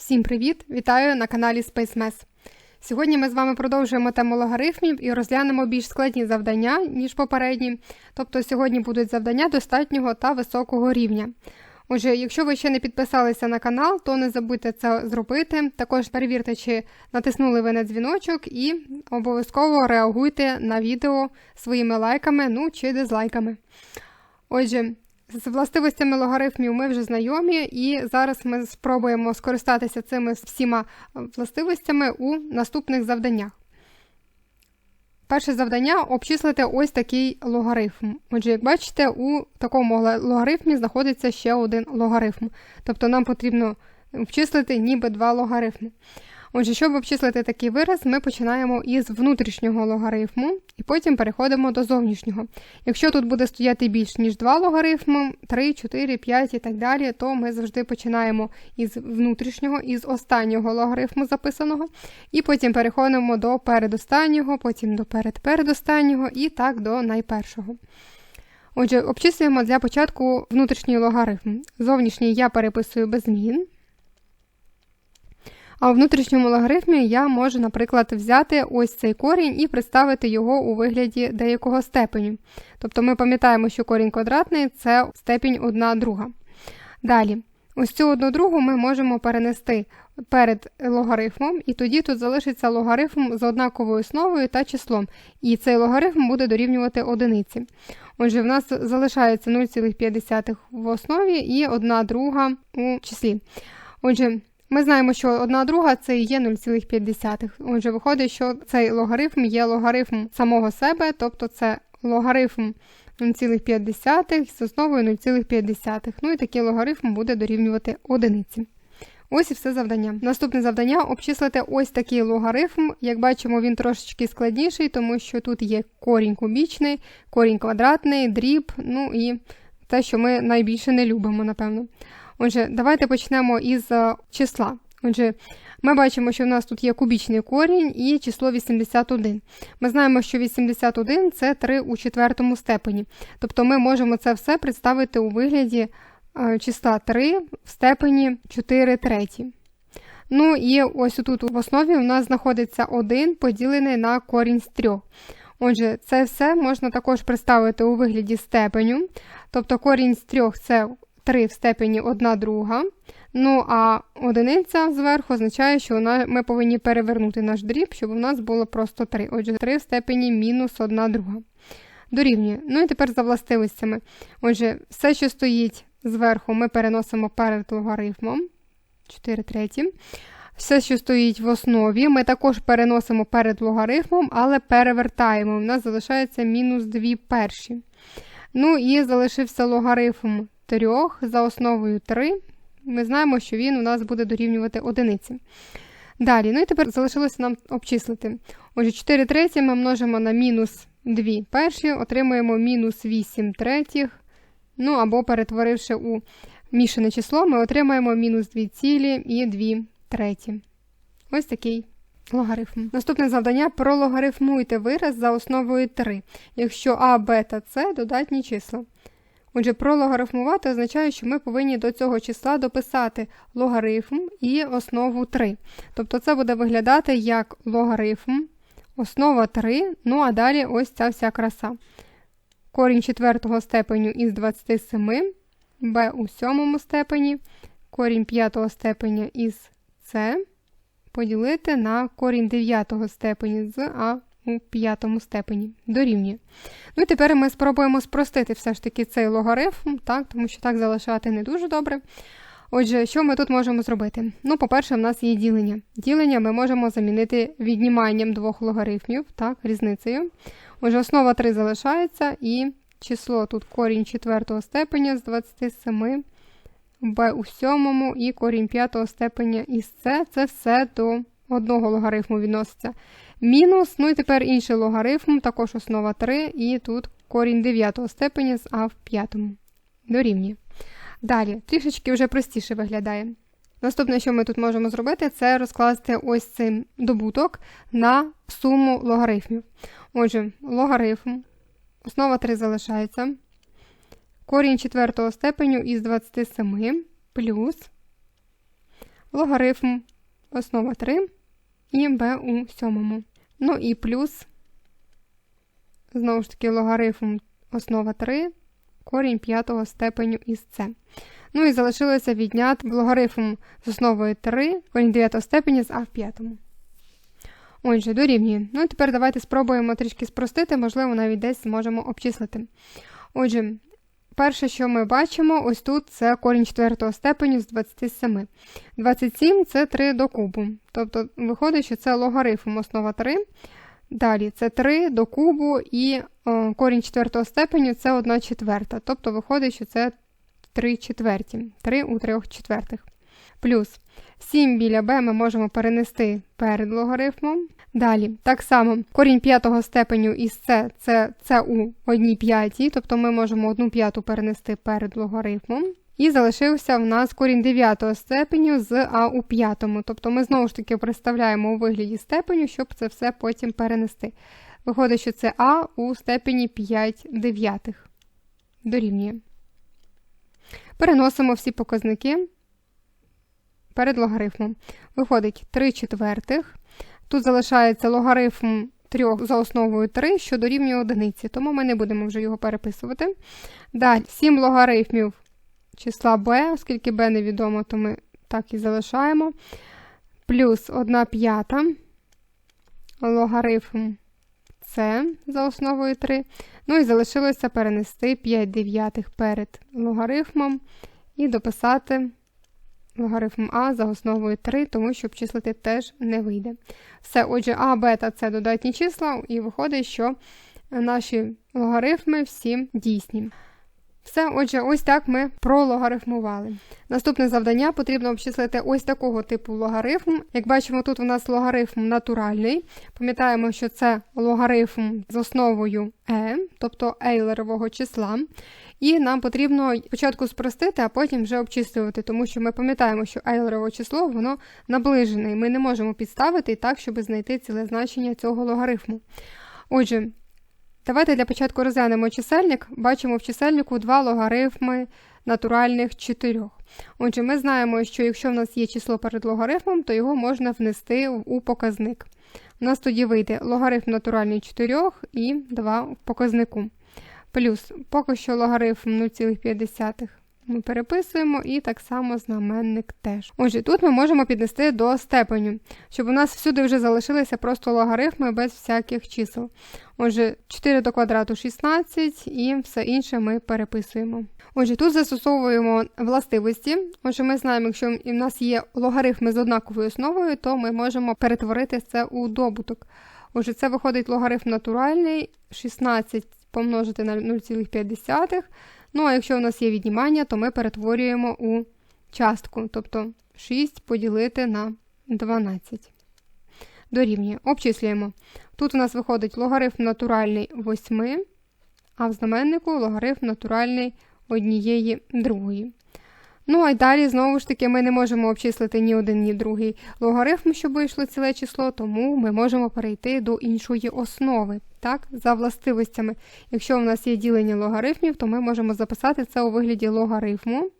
Всім привіт! Вітаю на каналі SpaceMess. Сьогодні ми з вами продовжуємо тему логарифмів і розглянемо більш складні завдання, ніж попередні. Тобто сьогодні будуть завдання достатнього та високого рівня. Отже, якщо ви ще не підписалися на канал, то не забудьте це зробити. Також перевірте, чи натиснули ви на дзвіночок, і обов'язково реагуйте на відео своїми лайками, ну чи дизлайками. Отже, з властивостями логарифмів ми вже знайомі, і зараз ми спробуємо скористатися цими всіма властивостями у наступних завданнях. Перше завдання обчислити ось такий логарифм. Отже, як бачите, у такому логарифмі знаходиться ще один логарифм. Тобто нам потрібно обчислити ніби два логарифми. Отже, щоб обчислити такий вираз, ми починаємо із внутрішнього логарифму і потім переходимо до зовнішнього. Якщо тут буде стояти більш ніж два логарифми, 3, 4, 5 і так далі, то ми завжди починаємо із внутрішнього, із останнього логарифму записаного, і потім переходимо до передостаннього, потім до передпередостаннього і так до найпершого. Отже, обчислюємо для початку внутрішній логарифм. Зовнішній я переписую без змін. А у внутрішньому логарифмі я можу, наприклад, взяти ось цей корінь і представити його у вигляді деякого степеню. Тобто ми пам'ятаємо, що корінь квадратний це степінь 1 друга. Далі, ось цю одну другу ми можемо перенести перед логарифмом, і тоді тут залишиться логарифм з однаковою основою та числом. І цей логарифм буде дорівнювати одиниці. Отже, в нас залишається 0,5 в основі і 1 друга у числі. Отже, ми знаємо, що одна друга це є 0,5. Отже, виходить, що цей логарифм є логарифм самого себе, тобто це логарифм 0,5 з основою 0,5. Ну і такий логарифм буде дорівнювати одиниці. Ось і все завдання. Наступне завдання обчислити ось такий логарифм. Як бачимо, він трошечки складніший, тому що тут є корінь кубічний, корінь квадратний, дріб, ну і те, що ми найбільше не любимо, напевно. Отже, давайте почнемо із е, числа. Отже, ми бачимо, що в нас тут є кубічний корінь і число 81. Ми знаємо, що 81 це 3 у четвертому степені. Тобто ми можемо це все представити у вигляді е, числа 3 в степені 4 треті. Ну і ось тут в основі у нас знаходиться 1 поділений на корінь з 3. Отже, це все можна також представити у вигляді степеню. Тобто корінь з 3 це 3 в степені 1 друга. Ну, а одиниця зверху означає, що вона, ми повинні перевернути наш дріб, щоб у нас було просто 3. Отже, 3 в степені мінус 1 друга. Дорівнює. Ну і тепер за властивостями. Отже, все, що стоїть зверху, ми переносимо перед логарифмом. 4 треті. Все, що стоїть в основі, ми також переносимо перед логарифмом, але перевертаємо. У нас залишається мінус 2 перші. Ну і залишився логарифм 3 за основою 3. Ми знаємо, що він у нас буде дорівнювати одиниці. Далі, ну і тепер залишилося нам обчислити. Отже, 4 треті ми множимо на мінус 2 перші, отримуємо мінус 8 третіх. Ну або перетворивши у мішане число, ми отримаємо мінус 2 цілі і 2 треті. Ось такий логарифм. Наступне завдання прологарифмуйте вираз за основою 3, якщо А, Б та С додатні числа. Отже, прологарифмувати означає, що ми повинні до цього числа дописати логарифм і основу 3. Тобто це буде виглядати як логарифм, основа 3, ну а далі ось ця вся краса. Корінь четвертого степеню із 27, b у сьомому степені, корінь п'ятого степеня із С поділити на корінь дев'ятого степені з А у п'ятому степені. Дорівнює. Ну і тепер ми спробуємо спростити все ж таки цей логарифм, так, тому що так залишати не дуже добре. Отже, що ми тут можемо зробити? Ну, по-перше, в нас є ділення. Ділення ми можемо замінити відніманням двох логарифмів, так, різницею. Отже, основа 3 залишається, і число тут корінь четвертого степеня з 27, b у сьомому і корінь п'ятого степеня із С. Це все до одного логарифму відноситься. Мінус, ну і тепер інший логарифм, також основа 3, і тут корінь 9 степеня з А в п'ятому. Дорівнює. Далі, трішечки вже простіше виглядає. Наступне, що ми тут можемо зробити, це розкласти ось цей добуток на суму логарифмів. Отже, логарифм, основа 3 залишається. Корінь 4 степеню із 27 плюс логарифм основа 3 і b у сьомому. Ну і плюс, знову ж таки, логарифм основа 3, корінь п'ятого степеню із c. Ну і залишилося відняти логарифм з основою 3, корінь 9 степені з а в п'ятому. Отже, дорівнює. Ну і тепер давайте спробуємо трішки спростити, можливо, навіть десь зможемо обчислити. Отже, перше, що ми бачимо, ось тут це корінь 4 степеню з 27. 27 це 3 до кубу. Тобто, виходить, що це логарифм основа 3. Далі це 3 до кубу і о, корінь 4 степеню це 1 четверта. Тобто виходить, що це 3 четверті. 3 у 3 четвертих. Плюс 7 біля b ми можемо перенести перед логарифмом. Далі, так само, корінь п'ятого степеню із c це це у 1 п'ятій, тобто ми можемо 1 п'яту перенести перед логарифмом. І залишився в нас корінь 9 степеню з а у п'ятому. Тобто ми знову ж таки представляємо у вигляді степеню, щоб це все потім перенести. Виходить, що це а у степені 5 дев'ятих. Дорівнює. Переносимо всі показники перед логарифмом. Виходить 3 четвертих. Тут залишається логарифм 3 за основою 3, що дорівнює одиниці, тому ми не будемо вже його переписувати. Далі 7 логарифмів числа b, оскільки b невідомо, то ми так і залишаємо. Плюс 1 п'ята логарифм c за основою 3. Ну і залишилося перенести 5 дев'ятих перед логарифмом і дописати логарифм А за основою 3, тому що обчислити теж не вийде. Все, отже, А, Б та С додатні числа, і виходить, що наші логарифми всі дійсні. Все, отже, ось так ми прологарифмували. Наступне завдання потрібно обчислити ось такого типу логарифм. Як бачимо, тут у нас логарифм натуральний. Пам'ятаємо, що це логарифм з основою e, тобто ейлерового числа. І нам потрібно спочатку спростити, а потім вже обчислювати, тому що ми пам'ятаємо, що ейлерове число воно наближене, і ми не можемо підставити так, щоб знайти ціле значення цього логарифму. Отже, давайте для початку розглянемо чисельник. Бачимо в чисельнику два логарифми натуральних чотирьох. Отже, ми знаємо, що якщо в нас є число перед логарифмом, то його можна внести у показник. У нас тоді вийде логарифм натуральний 4 і 2 в показнику. Плюс поки що логарифм 0,5 ми переписуємо, і так само знаменник теж. Отже, тут ми можемо піднести до степеню, щоб у нас всюди вже залишилися просто логарифми без всяких чисел. Отже, 4 до квадрату 16 і все інше ми переписуємо. Отже, тут застосовуємо властивості. Отже, ми знаємо, якщо в нас є логарифми з однаковою основою, то ми можемо перетворити це у добуток. Отже, це виходить логарифм натуральний 16 помножити на 0,5. Ну, а якщо у нас є віднімання, то ми перетворюємо у частку, тобто 6 поділити на 12. Дорівнює. Обчислюємо. Тут у нас виходить логарифм натуральний 8, а в знаменнику логарифм натуральний однієї другої. Ну, а й далі, знову ж таки, ми не можемо обчислити ні один, ні другий логарифм, щоб вийшло ціле число, тому ми можемо перейти до іншої основи. Так, За властивостями. Якщо в нас є ділення логарифмів, то ми можемо записати це у вигляді логарифму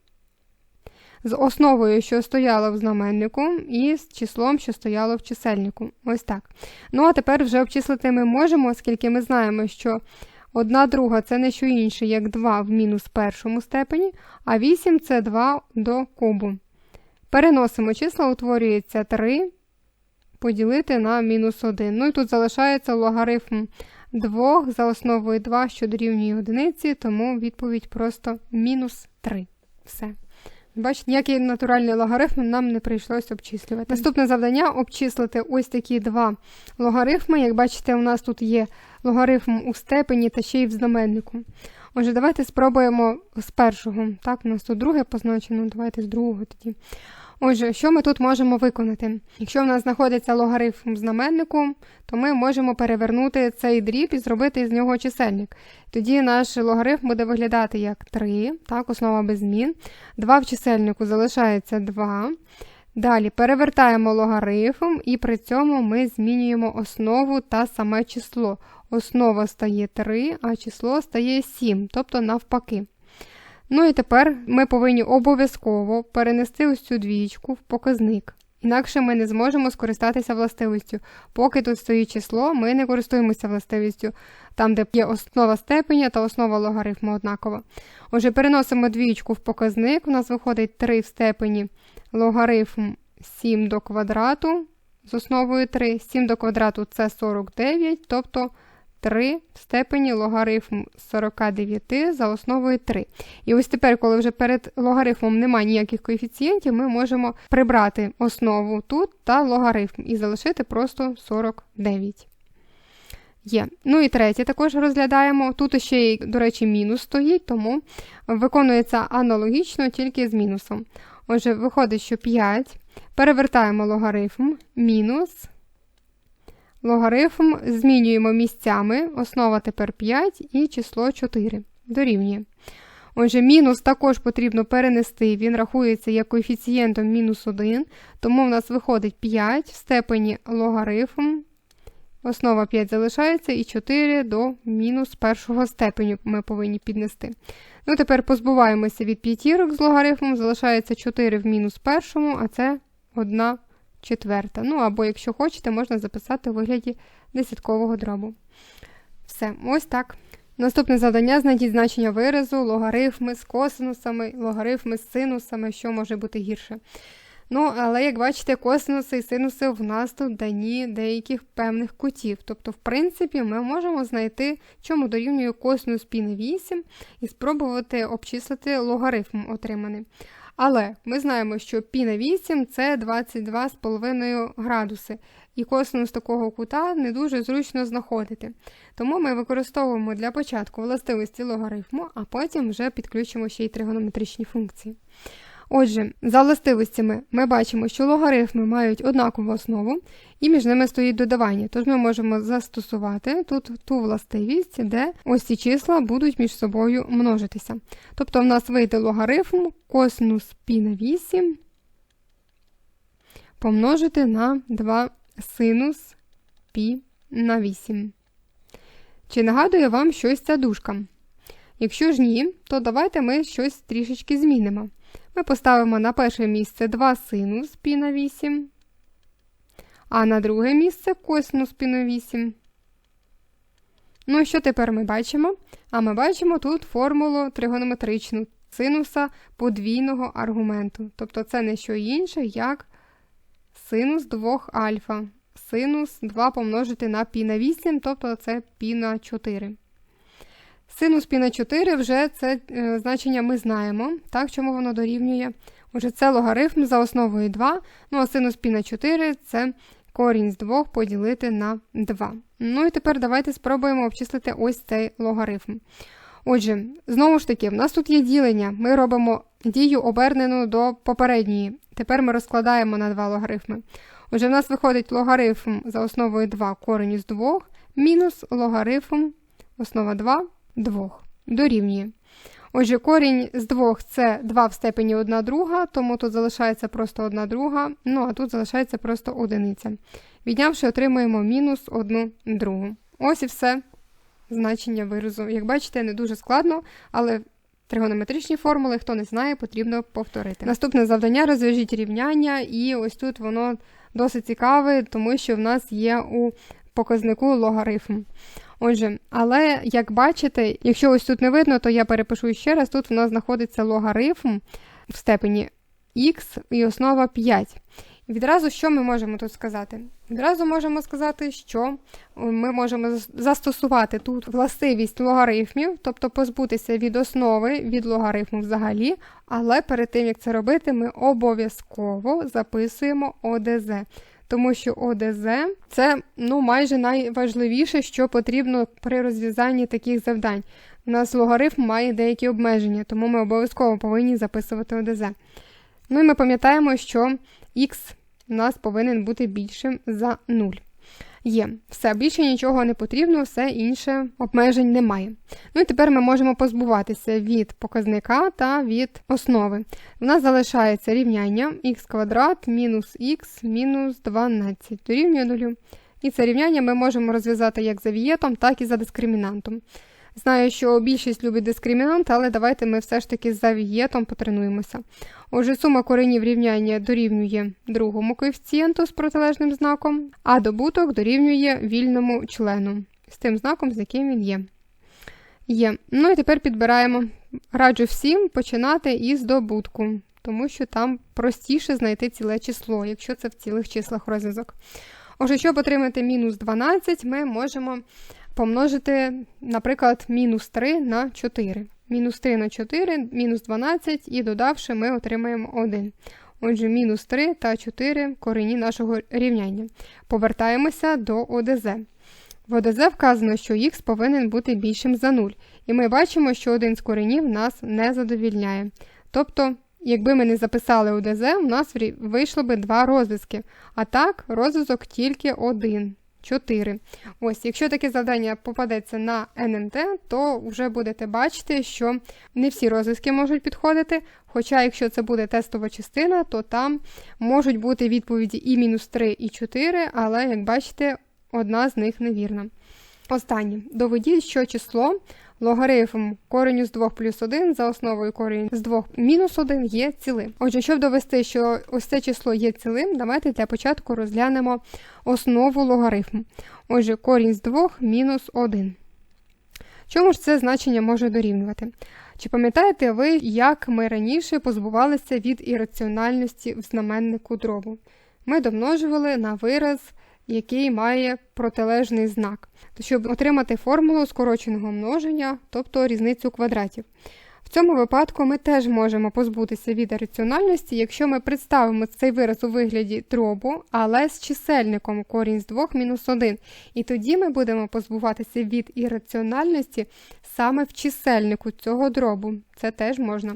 з основою, що стояла в знаменнику, і з числом, що стояло в чисельнику. Ось так. Ну, а тепер вже обчислити ми можемо, оскільки ми знаємо, що Одна друга це не що інше, як 2 в мінус першому степені, а 8 це 2 до кубу. Переносимо числа, утворюється 3 поділити на мінус 1. Ну і тут залишається логарифм 2 за основою 2, що дорівнює одиниці, тому відповідь просто мінус 3. Все. Бачите, ніякий натуральний логарифм нам не прийшлося обчислювати. Наступне завдання обчислити ось такі два логарифми. Як бачите, у нас тут є логарифм у степені та ще й в знаменнику. Отже, давайте спробуємо з першого. Так, у нас тут друге позначено, давайте з другого тоді. Отже, що ми тут можемо виконати? Якщо в нас знаходиться логарифм знаменнику, то ми можемо перевернути цей дріб і зробити з нього чисельник. Тоді наш логарифм буде виглядати як 3, так, основа без змін. 2 в чисельнику залишається 2. Далі перевертаємо логарифм, і при цьому ми змінюємо основу та саме число. Основа стає 3, а число стає 7, тобто навпаки. Ну і тепер ми повинні обов'язково перенести ось цю двічку в показник. Інакше ми не зможемо скористатися властивістю. Поки тут стоїть число, ми не користуємося властивістю, там, де є основа степеня та основа логарифму однакова. Отже, переносимо двічку в показник, у нас виходить 3 в степені логарифм 7 до квадрату з основою 3. 7 до квадрату це 49, тобто 3 в степені логарифм 49 за основою 3. І ось тепер, коли вже перед логарифмом немає ніяких коефіцієнтів, ми можемо прибрати основу тут та логарифм і залишити просто 49. Є. Ну і третє також розглядаємо. Тут ще, до речі, мінус стоїть, тому виконується аналогічно тільки з мінусом. Отже, виходить, що 5. Перевертаємо логарифм, мінус. Логарифм змінюємо місцями. Основа тепер 5 і число 4. Дорівнює. Отже, мінус також потрібно перенести, він рахується як коефіцієнтом мінус 1, тому в нас виходить 5 в степені логарифм. Основа 5 залишається і 4 до мінус першого степеню ми повинні піднести. Ну, Тепер позбуваємося від п'ятірок з логарифмом, залишається 4 в мінус першому, а це 1 четверта. Ну, або, якщо хочете, можна записати у вигляді десяткового дробу. Все, ось так. Наступне завдання знайдіть значення виразу, логарифми з косинусами, логарифми з синусами, що може бути гірше. Ну, але, як бачите, косинуси і синуси в нас тут дані деяких певних кутів. Тобто, в принципі, ми можемо знайти, чому дорівнює косинус пі на 8 і спробувати обчислити логарифм отриманий. Але ми знаємо, що пі на 8 це 22,5 градуси, і косинус такого кута не дуже зручно знаходити. Тому ми використовуємо для початку властивості логарифму, а потім вже підключимо ще й тригонометричні функції. Отже, за властивостями ми бачимо, що логарифми мають однакову основу, і між ними стоїть додавання. Тож ми можемо застосувати тут ту властивість, де ось ці числа будуть між собою множитися. Тобто в нас вийде логарифм косинус π на 8 помножити на 2 синус π на 8. Чи нагадує вам щось ця дужка? Якщо ж ні, то давайте ми щось трішечки змінимо. Ми поставимо на перше місце 2 синус пі на 8, а на друге місце косинус пі на 8. Ну, і що тепер ми бачимо? А ми бачимо тут формулу тригонометричну синуса подвійного аргументу. Тобто це не що інше, як синус 2 альфа. Синус 2 помножити на пі на 8, тобто це пі на 4. Синус пі на 4 вже це е, значення ми знаємо. Так, чому воно дорівнює? Отже, це логарифм за основою 2. Ну, а синус пі на 4 це корінь з 2 поділити на 2. Ну і тепер давайте спробуємо обчислити ось цей логарифм. Отже, знову ж таки, в нас тут є ділення. Ми робимо дію обернену до попередньої. Тепер ми розкладаємо на два логарифми. Отже, в нас виходить логарифм за основою 2 корінь з 2, мінус логарифм основа 2 2 дорівнює. Отже, корінь з 2 це 2 в степені 1 друга, тому тут залишається просто 1 друга, ну а тут залишається просто одиниця. Віднявши, отримуємо мінус 1 другу. Ось і все значення виразу. Як бачите, не дуже складно, але тригонометричні формули, хто не знає, потрібно повторити. Наступне завдання розв'яжіть рівняння, і ось тут воно досить цікаве, тому що в нас є у показнику логарифм. Отже, але як бачите, якщо ось тут не видно, то я перепишу ще раз. Тут в нас знаходиться логарифм в степені х і основа 5. Відразу що ми можемо тут сказати? Відразу можемо сказати, що ми можемо застосувати тут властивість логарифмів, тобто позбутися від основи, від логарифму взагалі, але перед тим, як це робити, ми обов'язково записуємо ОДЗ тому що ОДЗ це ну, майже найважливіше, що потрібно при розв'язанні таких завдань. У нас логарифм має деякі обмеження, тому ми обов'язково повинні записувати ОДЗ. Ну і ми пам'ятаємо, що х у нас повинен бути більшим за 0. Є. Все, більше нічого не потрібно, все інше обмежень немає. Ну і тепер ми можемо позбуватися від показника та від основи. У нас залишається рівняння х квадрат мінус х мінус 12 дорівнює 0. І це рівняння ми можемо розв'язати як за вієтом, так і за дискримінантом. Знаю, що більшість любить дискримінант, але давайте ми все ж таки за вієтом потренуємося. Отже, сума коренів рівняння дорівнює другому коефіцієнту з протилежним знаком, а добуток дорівнює вільному члену з тим знаком, з яким він є. Є. Ну і тепер підбираємо. Раджу всім починати із добутку, тому що там простіше знайти ціле число, якщо це в цілих числах розв'язок. Отже, щоб отримати мінус 12, ми можемо помножити, наприклад, мінус 3 на 4. Мінус 3 на 4, мінус 12, і додавши, ми отримаємо 1. Отже, мінус 3 та 4 корені нашого рівняння. Повертаємося до ОДЗ. В ОДЗ вказано, що х повинен бути більшим за 0, і ми бачимо, що один з коренів нас не задовільняє. Тобто, якби ми не записали ОДЗ, у нас вийшло би два розв'язки. А так, розв'язок тільки один. 4. Ось, якщо таке завдання попадеться на ННТ, то вже будете бачити, що не всі розв'язки можуть підходити. Хоча, якщо це буде тестова частина, то там можуть бути відповіді і мінус 3, і 4, але, як бачите, одна з них невірна. Останнє. Доведіть, що число логарифм кореню з 2 плюс 1 за основою корінь з 2 мінус 1 є цілим. Отже, щоб довести, що ось це число є цілим, давайте для початку розглянемо основу логарифму. Отже, корінь з 2 мінус 1. Чому ж це значення може дорівнювати? Чи пам'ятаєте ви, як ми раніше позбувалися від ірраціональності в знаменнику дробу? Ми домножували на вираз який має протилежний знак, щоб отримати формулу скороченого множення, тобто різницю квадратів. В цьому випадку ми теж можемо позбутися від раціональності, якщо ми представимо цей вираз у вигляді дробу, але з чисельником корінь з 2 мінус 1. І тоді ми будемо позбуватися від ірраціональності саме в чисельнику цього дробу. Це теж можна.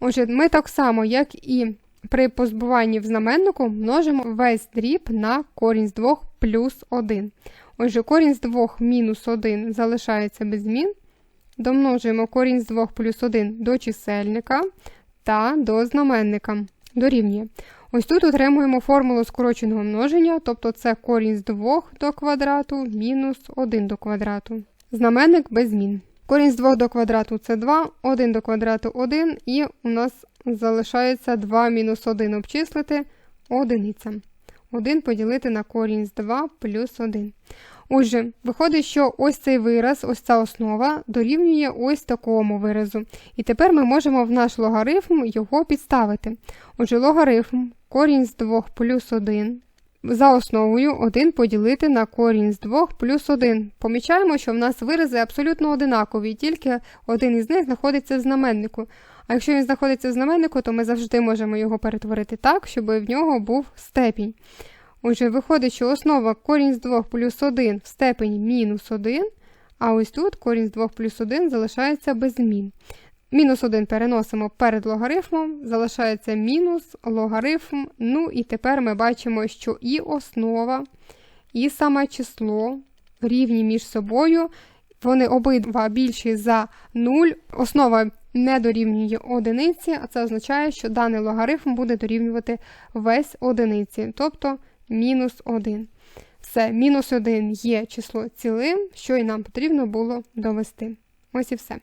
Отже, ми так само, як і при позбуванні в знаменнику множимо весь дріб на корінь з 2 плюс 1. Отже, корінь з 2 мінус 1 залишається без змін. Домножуємо корінь з 2 плюс 1 до чисельника та до знаменника. Дорівнює. Ось тут отримуємо формулу скороченого множення, тобто це корінь з 2 до квадрату мінус 1 до квадрату. Знаменник без змін. Корінь з 2 до квадрату це 2, 1 до квадрату 1, і у нас залишається 2 мінус 1 обчислити одиниця. 1 поділити на корінь з 2 плюс 1. Отже, виходить, що ось цей вираз, ось ця основа, дорівнює ось такому виразу. І тепер ми можемо в наш логарифм його підставити. Отже, логарифм корінь з 2 плюс 1. За основою 1 поділити на корінь з 2 плюс 1. Помічаємо, що в нас вирази абсолютно одинакові, тільки один із них знаходиться в знаменнику. А якщо він знаходиться в знаменнику, то ми завжди можемо його перетворити так, щоб в нього був степінь. Отже, виходить, що основа корінь з 2 плюс 1 в степені мінус 1, а ось тут корінь з 2 плюс 1 залишається без змін. Мінус 1 переносимо перед логарифмом, залишається мінус логарифм. Ну і тепер ми бачимо, що і основа, і саме число рівні між собою. Вони обидва більші за 0. Основа не дорівнює одиниці, а це означає, що даний логарифм буде дорівнювати весь одиниці, тобто мінус 1. Все, мінус 1 є число цілим, що і нам потрібно було довести. Ось і все.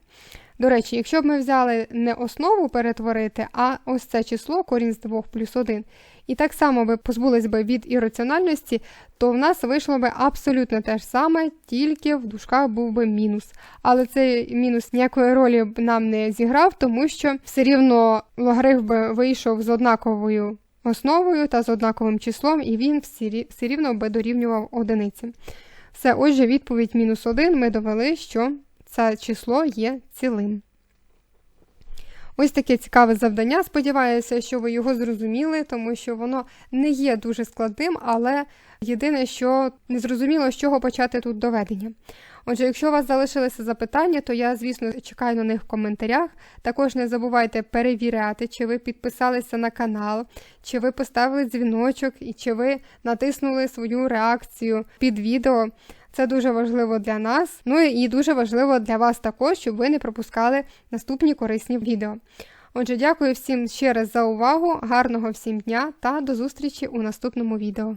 До речі, якщо б ми взяли не основу перетворити, а ось це число корінь з 2 плюс 1, і так само би позбулись би від ірраціональності, то в нас вийшло би абсолютно те ж саме, тільки в дужках був би мінус. Але цей мінус ніякої ролі б нам не зіграв, тому що все рівно логарифм би вийшов з однаковою основою та з однаковим числом, і він все рівно би дорівнював одиниці. Все, отже, відповідь мінус 1 ми довели, що це число є цілим. Ось таке цікаве завдання. Сподіваюся, що ви його зрозуміли, тому що воно не є дуже складним, але єдине, що не зрозуміло, з чого почати тут доведення. Отже, якщо у вас залишилися запитання, то я, звісно, чекаю на них в коментарях. Також не забувайте перевіряти, чи ви підписалися на канал, чи ви поставили дзвіночок і чи ви натиснули свою реакцію під відео. Це дуже важливо для нас, ну і дуже важливо для вас також, щоб ви не пропускали наступні корисні відео. Отже, дякую всім ще раз за увагу, гарного всім дня та до зустрічі у наступному відео.